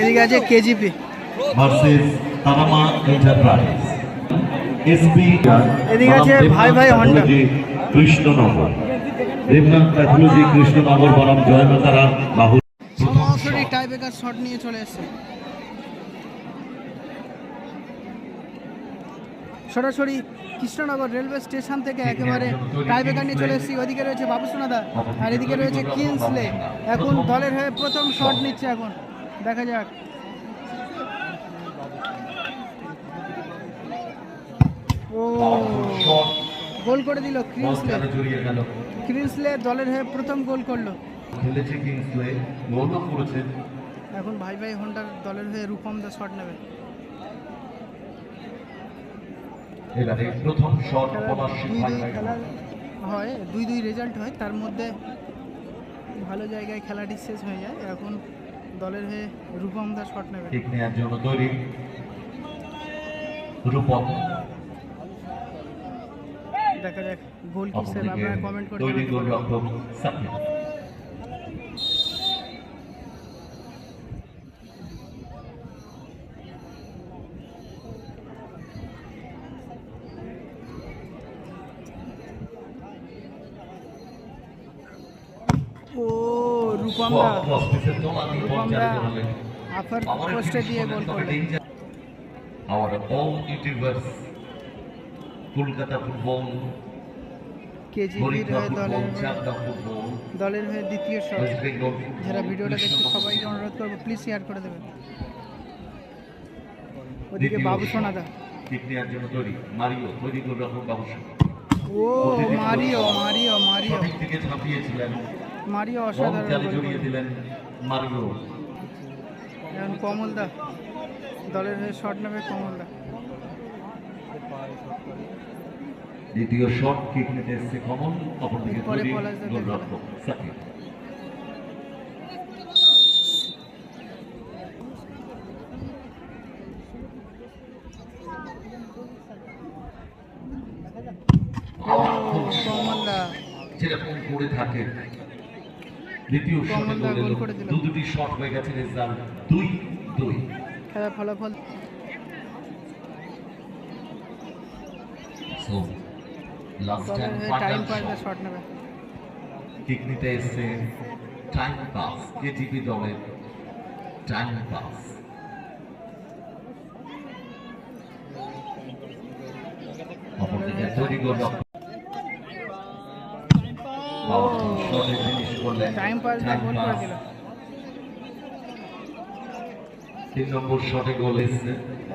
এদিকে আছে কেজিপি এদিকে আছে ভাই ভাই হন্ডা। কৃষ্ণনগর। দেবনাথ প্যাথোলজি কৃষ্ণনগর বনাম জয়মাতারা বাহু। সরাসরি টাইব্রেকার শট নিয়ে চলে এসেছে। সরাসরি কৃষ্ণনগর রেলওয়ে স্টেশন থেকে একেবারে টাইব্রেকার নিয়ে চলে এসেছি। ওইদিকে রয়েছে বাবুসোনাদা আর এদিকে রয়েছে কিংসলে এখন দলের হয়ে প্রথম শট নিচ্ছে এখন। দেখা যাক। ও গোল করে দিল ক্রিন্সলে ক্রিন্সলে দলের হয়ে প্রথম গোল করল। খেলেছে কিংসলে গোলও করেছে। এখন ভাই ভাই হন্ডার দলের হয়ে রূপম দা শট নেবে। এবারে প্রথম শট পলাশী হয়। দুই দুই রেজাল্ট হয়। তার মধ্যে ভালো জায়গায় খেলাটি শেষ হয়ে যায়। এখন দলের হয়ে রূপম দা শট নেবে ঠিক নেওয়ার জন্য তৈরি। রূপক দেখা যাক গোল কি সেভ অপরদিকে আপনারা কমেন্ট করে তৈরি জানাতে গোল পারেন। রক্ষক সাকিব ও রূপম দা ক্রস পিসের তোলা দিয়ে বল রূপম দা পোস্টে দিয়ে গোল ইউটিউবার্স কলকাতা ফুটবল কেজিপির হয়ে দলের হয়ে দলের হয়ে দ্বিতীয় শট যারা ভিডিওটা দেখছে সবাইকে অনুরোধ করব প্লিজ শেয়ার করে দেবেন। ওদিকে বাবু। সোনাদা। নেওয়ার জন্য তৈরি। মারিও তৈরি গোল রক্ষক বাবুসা ও মারিও মারিও মারিও। ঝাঁপিয়েছিলেন। মারিও অসাধারণ জড়িয়ে দিলেন মারিও। এখন কমল দলের হয়ে শট নেবে কমল দা। দ্বিতীয় শট কিক নিতে এসছে কমল অপরদিকে তৈরি সাকিব। যেরকম করে থাকে। দ্বিতীয় শটে গোল দিল। দু দুটি শট হয়ে গেছে রেজাল্ট দুই দুই। খেলার ফলাফল। সো লাস্ট টাইম টাইম পারলে শট নেবে। কিক নিতে এসছে টাইম পাস কেজিপি দলের টাইম পাস অপরদিকে তৈরি গোল। টাইম পাস গোল করে দিল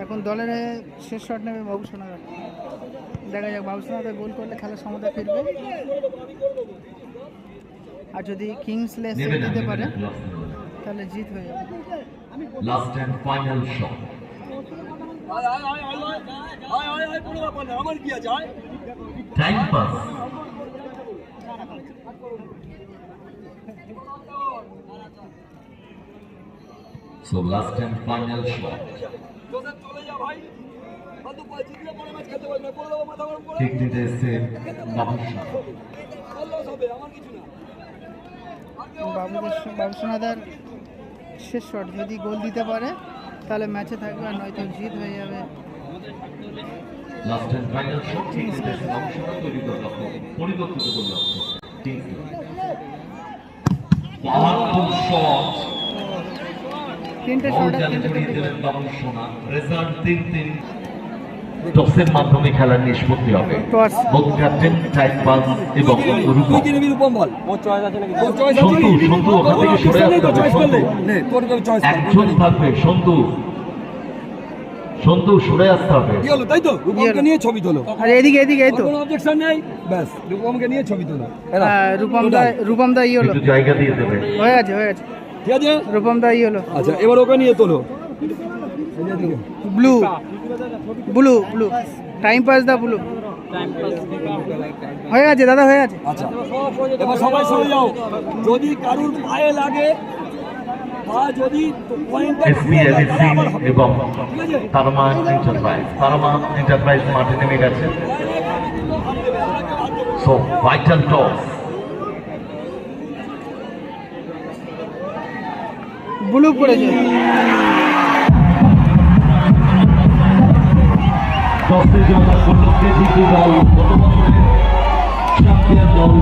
এখন দলের শেষ শট নেবে বাবু সোনাদা দেখা যাক বাবু সোনাদা গোল করলে খেলার সমতা ফিরবে আর যদি কিংসলে সেভ দিতে পারে তাহলে জিত হয়ে যাবে time pass so last and final shot ঠিক দিতে এসছে বাবু সোনাদার শেষ শট যদি গোল দিতে পারে তাহলে ম্যাচে থাকবে আর নয়তো জিত হয়ে যাবে। লাস্ট এন্ড ফাইনাল শট ঠিক দিতে এসছে বাবুসা তৈরি করে পরিবর্তিত করে ঠিক পাওয়ারফুল শট তিনটে বল শট জালে তিনটে জড়িয়ে তিনটে দিলেন বাবু সোনা। রেজাল্ট তিন তিন। টসের মাধ্যমে খেলার নিষ্পত্তি হবে। টস। ক্যাপ্টেন টাইম পাস এবং রূপক তুই কি নিবি রূপম বল? ওর চয়েস আছে নাকি? তোর চয়েস সন্তু, সন্তু ওখান থেকে সরে আসতে হবে, সন্তু। নে তোর কেউ চয়েস একজন থাকবে সন্তু। সন্তু সরে আসতে হবে। তাই তো? রূপমকে নিয়ে ছবি তোলো। আর এদিকে এদিকে এই তো। কোনো অবজেকশন নেই? ব্যাস রূপমকে নিয়ে ছবি তোলো। হ্যাঁ, রূপম দা রূপম দা ই হলো। জায়গা দিয়ে দেবে। হয়ে আছে হয়ে আছে ঠিক আছে রূপম দা হলো আচ্ছা এবার ওকে নিয়ে তোলো blue blue blue time pass দা ব্লু হয়ে গেছে দাদা হয়ে গেছে আচ্ছা এবার সবাই সরে যাও যদি কারুর পায়ে লাগে বা যদি সিং এবং তারমা এন্টারপ্রাইজ তারমা এন্টারপ্রাইজ মাঠে নেমে গেছে So vital toss. ব্লু করেছে। চ্যাম্পিয়ন দল